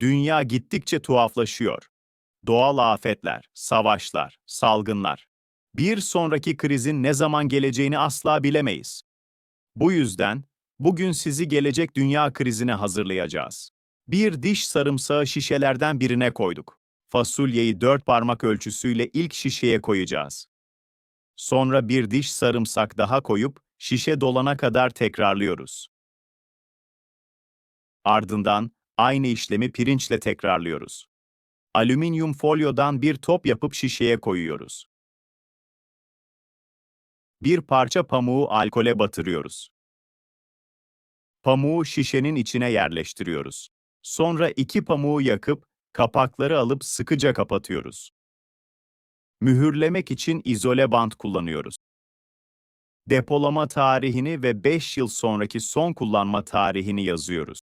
Dünya gittikçe tuhaflaşıyor. Doğal afetler, savaşlar, salgınlar. Bir sonraki krizin ne zaman geleceğini asla bilemeyiz. Bu yüzden bugün sizi gelecek dünya krizine hazırlayacağız. Bir diş sarımsağı şişelerden birine koyduk. Fasulyeyi dört parmak ölçüsüyle ilk şişeye koyacağız. Sonra bir diş sarımsak daha koyup şişe dolana kadar tekrarlıyoruz. Ardından aynı işlemi pirinçle tekrarlıyoruz. Alüminyum folyodan bir top yapıp şişeye koyuyoruz. Bir parça pamuğu alkole batırıyoruz. Pamuğu şişenin içine yerleştiriyoruz. Sonra iki pamuğu yakıp kapakları alıp sıkıca kapatıyoruz. Mühürlemek için izole bant kullanıyoruz. Depolama tarihini ve 5 yıl sonraki son kullanma tarihini yazıyoruz.